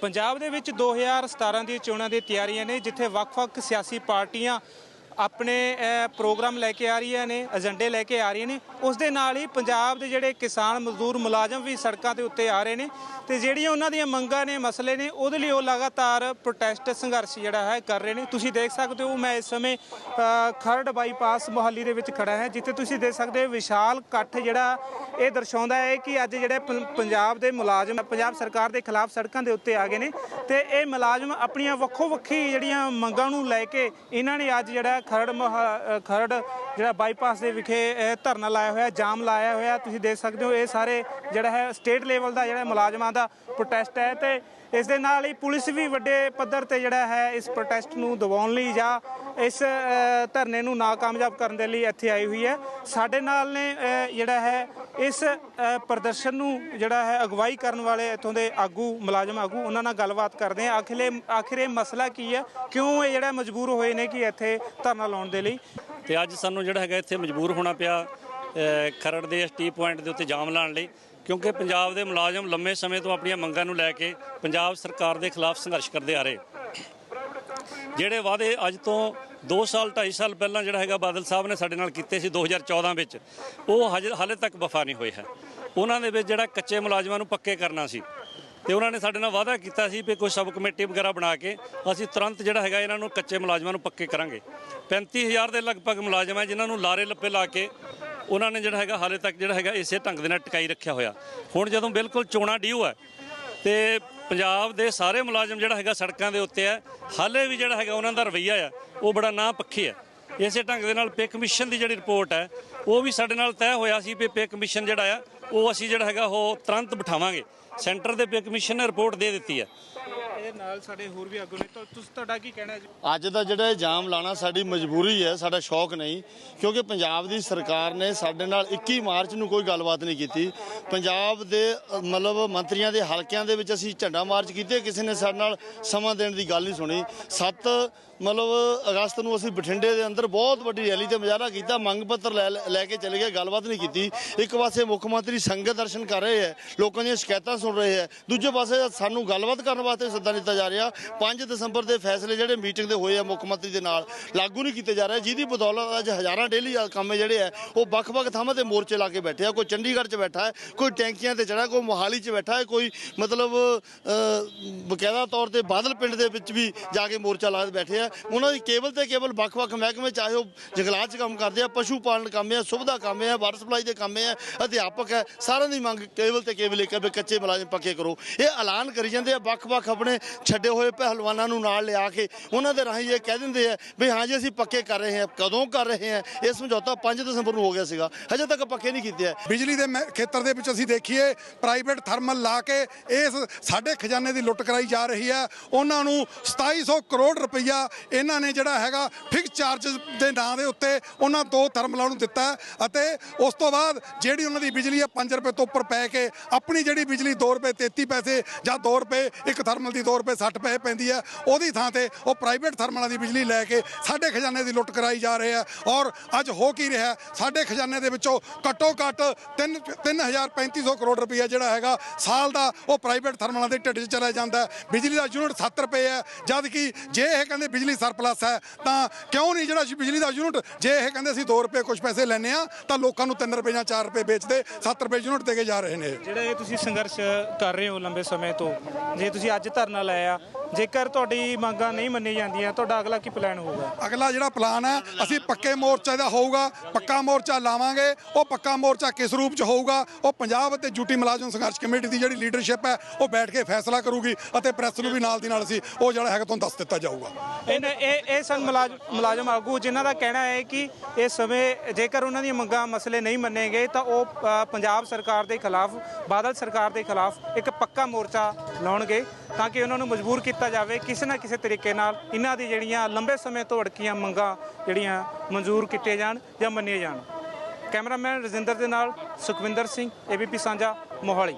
ਪੰਜਾਬ ਦੇ ਵਿੱਚ 2017 ਦੀਆਂ ਚੋਣਾਂ ਦੀਆਂ ਤਿਆਰੀਆਂ ਨੇ ਜਿੱਥੇ ਵੱਖ-ਵੱਖ ਸਿਆਸੀ ਪਾਰਟੀਆਂ ਆਪਣੇ ਪ੍ਰੋਗਰਾਮ ਲੈ ਕੇ ਆ ਰਹੀਆਂ ਨੇ, ਏਜੰਡੇ ਲੈ ਕੇ ਆ ਰਹੀਆਂ ਨੇ। ਉਸ ਦੇ ਨਾਲ ਹੀ ਪੰਜਾਬ ਦੇ ਜਿਹੜੇ ਕਿਸਾਨ ਮਜ਼ਦੂਰ ਮੁਲਾਜ਼ਮ ਵੀ ਸੜਕਾਂ ਦੇ ਉੱਤੇ ਆ ਰਹੇ ਨੇ ਤੇ ਜਿਹੜੀਆਂ ਉਹਨਾਂ ਦੀਆਂ ਮੰਗਾਂ ਨੇ, ਮਸਲੇ ਨੇ, ਉਹਦੇ ਲਈ ਉਹ ਲਗਾਤਾਰ ਪ੍ਰੋਟੈਸਟ ਸੰਘਰਸ਼ ਜਿਹੜਾ ਹੈ ਕਰ ਰਹੇ ਨੇ। ਤੁਸੀਂ ਦੇਖ ਸਕਦੇ ਹੋ, ਮੈਂ ਇਸ ਸਮੇਂ ਖਰੜ ਬਾਈਪਾਸ ਮੁਹੱਲੀ ਦੇ ਵਿੱਚ ਖੜਾ ਹਾਂ, ਜਿੱਥੇ ਤੁਸੀਂ ਦੇਖ ਸਕਦੇ ਹੋ ਵਿਸ਼ਾਲ ਇਕੱਠ ਜਿਹੜਾ ਇਹ ਦਰਸਾਉਂਦਾ ਹੈ ਕਿ ਅੱਜ ਜਿਹੜੇ ਪੰ- ਪੰਜਾਬ ਦੇ ਮੁਲਾਜ਼ਮ, ਪੰਜਾਬ ਸਰਕਾਰ ਦੇ ਖਿਲਾਫ ਸੜਕਾਂ ਦੇ ਉੱਤੇ ਆ ਗਏ ਨੇ ਤੇ ਇਹ ਮੁਲਾਜ਼ਮ ਆਪਣੀਆਂ ਵੱਖੋ ਵੱਖੀ ਜਿਹੜੀਆਂ ਮੰਗਾਂ ਨੂੰ ਲੈ ਕੇ ਇਹਨਾਂ ਨੇ ਅੱਜ ਜਿਹੜਾ ਖਰੜ ਮਹਾ ਖਰੜ ਜਿਹੜਾ ਬਾਈਪਾਸ ਦੇ ਵਿਖੇ ਇਹ ਧਰਨਾ ਲਾਇਆ ਹੋਇਆ ਜਾਮ ਲਾਇਆ ਹੋਇਆ ਤੁਸੀਂ ਦੇਖ ਸਕਦੇ ਹੋ ਇਹ ਸਾਰੇ ਜਿਹੜਾ ਹੈ ਸਟੇਟ ਲੈਵਲ ਦਾ ਜਿਹੜਾ ਮੁਲਾਜ਼ਮਾਂ ਦਾ ਪ੍ਰੋਟੈਸਟ ਹੈ ਤੇ ਇਸ ਦੇ ਨਾਲ ਹੀ ਪੁਲਿਸ ਵੀ ਵੱਡੇ ਪੱਧਰ ਤੇ ਜਿਹੜਾ ਹੈ ਇਸ ਪ੍ਰੋਟੈਸਟ ਨੂੰ ਦਬਾਉਣ ਲਈ ਜਾਂ ਇਸ ਅ, ਧਰਨੇ ਨੂੰ ਨਾਕਾਮਯਾਬ ਕਰਨ ਦੇ ਲਈ ਇੱਥੇ ਆਈ ਹੋਈ ਹੈ। ਸਾਡੇ ਨਾਲ ਨੇ ਅ, ਜਿਹੜਾ ਹੈ ਇਸ ਅ, ਪ੍ਰਦਰਸ਼ਨ ਨੂੰ ਜਿਹੜਾ ਹੈ ਅਗਵਾਈ ਕਰਨ ਵਾਲੇ ਇੱਥੋਂ ਦੇ ਆਗੂ ਮੁਲਾਜ਼ਮ ਆਗੂ ਉਹਨਾਂ ਨਾਲ ਗੱਲਬਾਤ ਕਰਦੇ ਹਾਂ। ਆਖਿਰ ਇਹ ਆਖਿਰ ਇਹ ਮਸਲਾ ਕੀ ਹੈ? ਕਿਉਂ ਇਹ ਜਿਹੜਾ ਮਜਬੂਰ ਹੋਏ ਨੇ ਕਿ ਇੱਥੇ ਧਰਨਾ ਲਾਉਣ ਦੇ ਲਈ। ਤੇ ਅੱਜ ਸਾਨੂੰ ਜਿਹੜਾ ਹੈਗਾ ਇੱਥੇ ਮਜਬੂਰ ਹੋਣਾ ਪਿਆ ਖਰੜ ਦੇ ਐਸਟੀ ਪੁਆਇੰਟ ਦੇ ਉੱਤੇ ਜਾਮ ਲਾਉਣ ਲਈ, ਕਿਉਂਕਿ ਪੰਜਾਬ ਦੇ ਮੁਲਾਜ਼ਮ ਲੰਮੇ ਸਮੇਂ ਤੋਂ ਆਪਣੀਆਂ ਮੰਗਾਂ ਨੂੰ ਲੈ ਕੇ ਪੰਜਾਬ ਸਰਕਾਰ ਦੇ ਖਿਲਾਫ ਸੰਘਰਸ਼ ਕਰਦੇ ਆ ਰਹੇ। ਜਿਹੜੇ ਵਾਅਦੇ ਅੱਜ ਤੋਂ 2 ਸਾਲ 2.5 ਸਾਲ ਪਹਿਲਾਂ ਜਿਹੜਾ ਹੈਗਾ ਬਾਦਲ ਸਾਹਿਬ ਨੇ ਸਾਡੇ ਨਾਲ ਕੀਤੇ ਸੀ 2014 ਵਿੱਚ, ਉਹ ਹਜੇ ਹਾਲੇ ਤੱਕ ਵਫਾ ਨਹੀਂ ਹੋਏ ਹੈ। ਉਹਨਾਂ ਦੇ ਵਿੱਚ ਜਿਹੜਾ ਕੱਚੇ ਮੁਲਾਜ਼ਮਾਂ ਨੂੰ ਪੱਕੇ ਕਰਨਾ ਸੀ ਤੇ ਉਹਨਾਂ ਨੇ ਸਾਡੇ ਨਾਲ ਵਾਅਦਾ ਕੀਤਾ ਸੀ ਵੀ ਕੋਈ ਸਬ ਕਮੇਟੀ ਵਗੈਰਾ ਬਣਾ ਕੇ ਅਸੀਂ ਤੁਰੰਤ ਜਿਹੜਾ ਹੈਗਾ ਇਹਨਾਂ ਨੂੰ ਕੱਚੇ ਮੁਲਾਜ਼ਮਾਂ ਨੂੰ ਪੱਕੇ ਕਰਾਂਗੇ। 35000 ਦੇ ਲਗਭਗ ਮੁਲਾਜ਼ਮ ਹੈ ਜਿਨ੍ਹਾਂ ਨੂੰ ਲਾਰੇ ਲੱਪੇ ਲਾ ਕੇ ਉਹਨਾਂ ਨੇ ਜਿਹੜਾ ਹੈਗਾ ਹਾਲੇ ਤੱਕ ਜਿਹੜਾ ਹੈਗਾ ਇਸੇ ਢੰਗ ਦੇ ਨਾਲ ਟਿਕਾਈ ਰੱਖਿਆ ਹੋਇਆ। ਹੁਣ ਜਦੋਂ ਬਿਲਕੁਲ ਚੋਣਾ ਡਿਊ ਹੈ ਤੇ ਪੰਜਾਬ ਦੇ ਸਾਰੇ ਮੁਲਾਜ਼ਮ ਜਿਹੜਾ ਹੈਗਾ ਸੜਕਾਂ ਦੇ ਉੱਤੇ ਹੈ, ਹਾਲੇ ਵੀ ਜਿਹੜਾ ਹੈਗਾ ਉਹਨਾਂ ਦਾ ਰਵਈਆ ਆ, ਉਹ ਬੜਾ ਨਾ ਪੱਖੀ ਹੈ ਇਸੇ ਢੰਗ ਦੇ ਨਾਲ ਪੇ ਕਮਿਸ਼ਨ ਦੀ ਜਿਹੜੀ ਰਿਪੋਰਟ ਹੈ, ਉਹ ਵੀ ਸਾਡੇ ਨਾਲ ਤੈਅ ਹੋਇਆ ਸੀ ਵੀ ਪੇ ਕਮਿਸ਼ਨ ਜਿਹੜਾ ਆ ਉਹ ਅਸੀਂ ਜਿਹੜਾ ਹੈਗਾ ਉਹ ਤੁਰੰਤ ਬਿਠਾਵਾਂਗੇ। ਸੈਂਟਰ ਦੇ ਪੇ ਕਮਿਸ਼ਨ ਨੇ ਰਿਪੋਰਟ ਦੇ ਦਿੱਤੀ ਹੈ। ਇਹ ਨਾਲ ਸਾਡੇ ਹੋਰ ਵੀ ਆਗੂ ਨੇ। ਤਾਂ ਤੁਸੀਂ, ਤੁਹਾਡਾ ਕੀ ਕਹਿਣਾ ਜੀ? ਅੱਜ ਦਾ ਜਿਹੜਾ ਇਹ ਜਾਮ ਲਾਣਾ ਸਾਡੀ ਮਜਬੂਰੀ ਹੈ, ਸਾਡਾ ਸ਼ੌਕ ਨਹੀਂ, ਕਿਉਂਕਿ ਪੰਜਾਬ ਦੀ ਸਰਕਾਰ ਨੇ ਸਾਡੇ ਨਾਲ 21 ਮਾਰਚ ਨੂੰ ਕੋਈ ਗੱਲਬਾਤ ਨਹੀਂ ਕੀਤੀ। ਪੰਜਾਬ ਦੇ ਮਤਲਬ ਮੰਤਰੀਆਂ ਦੇ ਹਲਕਿਆਂ ਦੇ ਵਿੱਚ ਅਸੀਂ ਝੰਡਾ ਮਾਰਚ ਕੀਤੇ ਕਿਸੇ ਨੇ ਸਾਡੇ ਨਾਲ ਸਮਾਂ ਦੇਣ ਦੀ ਗੱਲ ਨਹੀਂ ਸੁਣੀ। 7 ਮਤਲਬ ਅਗਸਤ ਨੂੰ ਅਸੀਂ ਬਠਿੰਡੇ ਦੇ ਅੰਦਰ ਬਹੁਤ ਵੱਡੀ ਰੈਲੀ ਤੇ ਮੁਜ਼ਾਹਰਾ ਕੀਤਾ, ਮੰਗ ਪੱਤਰ ਲੈ ਲੈ ਕੇ ਚਲੇ ਗਏ, ਗੱਲਬਾਤ ਨਹੀਂ ਕੀਤੀ। ਇੱਕ ਪਾਸੇ ਮੁੱਖ ਮੰਤਰੀ ਸੰਗਤ ਦਰਸ਼ਨ ਕਰ ਰਹੇ ਹੈ, ਲੋਕਾਂ ਦੀਆਂ ਸ਼ਿਕਾਇਤਾਂ ਸੁਣ ਰਹੇ ਹੈ, ਦੂਜੇ ਪਾਸੇ ਸਾਨੂੰ ਗੱਲਬਾਤ ਕਰਨ ਵਾਸਤੇ ਸੱਦਾ ਦਿੱਤਾ ਜਾ ਰਿਹਾ। 5 ਦਸੰਬਰ ਦੇ ਫੈਸਲੇ ਜਿਹੜੇ ਮੀਟਿੰਗ ਦੇ ਹੋਏ ਆ ਮੁੱਖ ਮੰਤਰੀ ਦੇ ਨਾਲ, ਲਾਗੂ ਨਹੀਂ ਕੀਤੇ ਜਾ ਰਹੇ। ਜਿਹਦੀ ਬਦੌਲਤ ਅੱਜ ਹਜ਼ਾਰਾਂ ਡੇਲੀ ਕੰਮ ਜਿਹੜੇ ਆ, ਉਹ ਵੱਖ-ਵੱਖ ਥਾਵਾਂ ਤੇ ਮੋਰਚੇ ਲਾ ਕੇ ਬੈਠੇ ਆ। ਕੋਈ ਚੰਡੀਗੜ੍ਹ 'ਚ ਬੈਠਾ ਹੈ, ਕੋਈ ਟੈਂਕੀਆਂ ਤੇ ਚੜਾ ਕੋਈ ਮੋਹਾਲੀ 'ਚ ਬੈਠਾ ਹੈ, ਕੋਈ ਮਤਲਬ ਬਕਾਇਦਾ ਤੌਰ ਤੇ ਬਾਦਲ ਪਿੰਡ ਦੇ ਵਿੱਚ ਵੀ ਜਾ ਕੇ ਮੋਰਚਾ ਲਾ ਕੇ ਬੈਠੇ ਆ। ਉਹਨਾਂ ਦੀ ਕੇਵਲ ਤੇ ਕੇਵਲ ਵੱਖ-ਵੱਖ ਮਹਿਕਮੇ, ਚਾਹੇ ਉਹ ਜੰਗਲਾਤ 'ਚ ਕੰਮ ਕਰਦੇ ਆ, ਪਸ਼ੂ ਪਾਲਣ ਕੰਮ ਆ ਸੁਵਿਧਾ ਕੰਮ ਆ ਵਾਟਰ ਸਪਲਾਈ ਦੇ ਕੰਮ ਹੈ, ਅਧਿਆਪਕ ਹੈ, ਸਾਰਿਆਂ ਦੀ ਮੰਗ ਕੇਵਲ ਤੇ ਕੇਵਲ ਇੱਕ ਹੈ ਵੀ ਕੱਚੇ ਮੁਲਾਜ਼ਮ ਪੱਕੇ ਕਰੋ। ਇਹ ਐਲਾਨ ਕਰੀ ਜਾਂਦੇ ਆ, ਵੱਖ-ਵੱਖ ਆਪਣੇ ਛੱਡੇ ਹੋਏ ਪਹਿਲਵਾਨਾਂ ਨੂੰ ਨਾਲ ਲਿਆ ਕੇ ਉਹਨਾਂ ਦੇ ਰਾਹੀਂ ਇਹ ਕਹਿ ਦਿੰਦੇ ਆ ਵੀ ਹਾਂ ਜੀ, ਅਸੀਂ ਪੱਕੇ ਕਰ ਰਹੇ ਹਾਂ। ਕਦੋਂ ਕਰ ਰਹੇ ਹਾਂ? ਇਹ ਸਮਝੌਤਾ 5 ਦਸੰਬਰ ਨੂੰ ਹੋ ਗਿਆ ਸੀਗਾ। ਹਜੇ ਤੱਕ ਪੱਕੇ ਨਹੀਂ ਕੀਤੇ ਆ। ਬਿਜਲੀ ਦੇ ਖੇਤਰ ਦੇ ਵਿੱਚ ਅਸੀਂ ਦੇਖੀਏ ਪ੍ਰਾਈਵੇਟ ਥਰਮਲ ਲਾ ਕੇ ਇਸ ਸਾਡੇ ਖਜ਼ਾਨੇ ਦੀ ਲੁੱਟ ਕਰਾਈ ਜਾ ਰਹੀ ਹੈ ਉਹਨਾਂ ਨੂੰ 2700 ਕਰੋੜ ਰੁਪਈਆ ਇਹਨਾਂ ਨੇ ਜਿਹੜਾ ਹੈਗਾ ਫਿਕਸ ਚਾਰजेस ਦੇ ਨਾਂ ਦੇ ਉੱਤੇ ਉਹਨਾਂ ਦੋ ਥਰਮਲਾਂ ਨੂੰ ਦਿੱਤਾ ਅਤੇ ਉਸ ਤੋਂ ਬਾਅਦ ਜਿਹੜੀ ਉਹਨਾਂ ਦੀ ਬਿਜਲੀ ਹੈ 5 ਰੁਪਏ ਤੋਂ ਉੱਪਰ ਪੈ ਕੇ ਆਪਣੀ ਜਿਹੜੀ ਬਿਜਲੀ 2 ਰੁਪਏ 33 ਪੈਸੇ ਜਾਂ 2 ਰੁਪਏ ਇੱਕ ਥਰਮਲ ਦੀ 2 ਰੁਪਏ 60 ਪੈਸੇ ਪੈਂਦੀ ਹੈ। ਉਹਦੀ ਥਾਂ ਤੇ ਉਹ ਪ੍ਰਾਈਵੇਟ ਥਰਮਲਾਂ ਦੀ ਬਿਜਲੀ ਲੈ ਕੇ ਸਾਡੇ ਖਜ਼ਾਨੇ ਦੀ ਲੁੱਟ ਕਰਾਈ ਜਾ ਰਹੇ ਹੈ ਔਰ ਅੱਜ ਹੋ ਕੀ ਰਿਹਾ ਸਾਡੇ ਖਜ਼ਾਨੇ ਦੇ ਵਿੱਚੋਂ ਘੱਟੋ ਘੱਟ 3 3350 ਕਰੋੜ ਰੁਪਈਆ ਜਿਹੜਾ ਹੈਗਾ, ਸਾਲ ਦਾ ਉਹ ਪ੍ਰਾਈਵੇਟ ਥਰਮਲਾਂ ਦੇ ਢਿੱਡ 'ਚ ਚਲਾ ਜਾਂਦਾ ਬਿਜਲੀ ਦਾ ਯੂਨਿਟ 7 ਰੁਪਏ ਹੈ। ਜਦ ਕਿ ਜੇ ਇਹ ਕਹਿੰਦੇ ਬਿਜਲੀ ਸਰਪਲਸ ਹੈ, ਤਾਂ ਕਿਉਂ ਨਹੀਂ ਜਿਹੜਾ ਬਿਜਲੀ ਦਾ ਯੂਨਿਟ ਜੇ ਇਹ ਕਹਿੰਦੇ ਅਸੀਂ 2 ਰੁਪਏ ਕੁਝ ਪੈਸੇ ਲੈਨੇ ਆ ਤਾਂ ਲੋਕਾਂ ਨੂੰ 3 ਰੁਪਏ ਜਾਂ 4 ਰੁਪਏ ਵੇਚਦੇ 7 ਰੁਪਏ ਯੂਨਿਟ ਦੇ ਕੇ ਜਾ ਰਹੇ ਨੇ ਜਿਹੜਾ ਇਹ ਤੁਸੀਂ ਸੰਘਰਸ਼ ਕਰ ਰਹੇ ਹੋ ਲੰਬੇ ਸਮੇਂ ਤੋਂ, ਜੇ ਤੁਸੀਂ ਅੱਜ ਧਰਨਾ ਲਾਇਆ ਜੇਕਰ ਤੁਹਾਡੀ ਮੰਗਾਂ ਨਹੀਂ ਮੰਨੀ ਜਾਂਦੀਆਂ ਤੁਹਾਡਾ ਅਗਲਾ ਕੀ ਪਲਾਨ ਹੋਊਗਾ? ਅਗਲਾ ਜਿਹੜਾ ਪਲਾਨ ਹੈ ਅਸੀਂ ਪੱਕੇ ਮੋਰਚੇ ਦਾ ਹੋਊਗਾ ਪੱਕਾ ਮੋਰਚਾ ਲਾਵਾਂਗੇ ਉਹ ਪੱਕਾ ਮੋਰਚਾ ਕਿਸ ਰੂਪ 'ਚ ਹੋਊਗਾ ਉਹ ਪੰਜਾਬ ਅਤੇ ਯੂਟੀ ਮੁਲਾਜ਼ਮ ਸੰਘਰਸ਼ ਕਮੇਟੀ ਦੀ ਜਿਹੜੀ ਲੀਡਰਸ਼ਿਪ ਹੈ ਉਹ ਬੈਠ ਕੇ ਫੈਸਲਾ ਕਰੂਗੀ ਅਤੇ ਪ੍ਰੈਸ ਨੂੰ ਵੀ ਨਾਲ ਦੀ ਨਾਲ ਅਸੀਂ ਉਹ ਜਿਹੜਾ ਹੈਗਾ ਤੁਹਾਨੂੰ ਦੱਸ ਦਿੱਤਾ ਜਾਊਗਾ। ਇਹ ਇਹ ਸਨ ਮੁਲਾਜ਼ਮ ਆਗੂ ਜਿਨ੍ਹਾਂ ਦਾ ਕਹਿਣਾ ਹੈ ਕਿ ਇਸ ਸਮੇਂ ਜੇਕਰ ਉਹਨਾਂ ਦੀਆਂ ਮੰਗਾਂ ਮਸਲੇ ਨਹੀਂ ਮੰਨੇ ਗਏ ਤਾਂ ਉਹ ਪੰਜਾਬ ਸਰਕਾਰ ਦੇ ਖਿਲਾਫ ਬਾਦਲ ਸਰਕਾਰ ਦੇ ਖਿਲਾਫ ਇੱਕ ਪੱਕਾ ਮੋਰਚਾ ਲਾਉਣਗੇ ਤਾਂ ਕਿ ਉਹਨਾਂ ਨੂੰ ਮਜਬੂਰ ਕੀਤਾ ਕੀਤਾ ਜਾਵੇ, ਕਿਸੇ ਨਾ ਕਿਸੇ ਤਰੀਕੇ ਨਾਲ ਇਹਨਾਂ ਦੀ ਜਿਹੜੀਆਂ ਲੰਬੇ ਸਮੇਂ ਤੋਂ ਅੜਕੀਆਂ ਮੰਗਾਂ ਜਿਹੜੀਆਂ ਮਨਜ਼ੂਰ ਕੀਤੇ ਜਾਣ ਜਾਂ ਮੰਨੀਆਂ ਜਾਣ। ਕੈਮਰਾਮੈਨ ਰਜਿੰਦਰ ਦੇ ਨਾਲ ਸੁਖਵਿੰਦਰ ਸਿੰਘ, ਏਬੀਪੀ ਸਾਂਝਾ ਮੋਹਾਲੀ।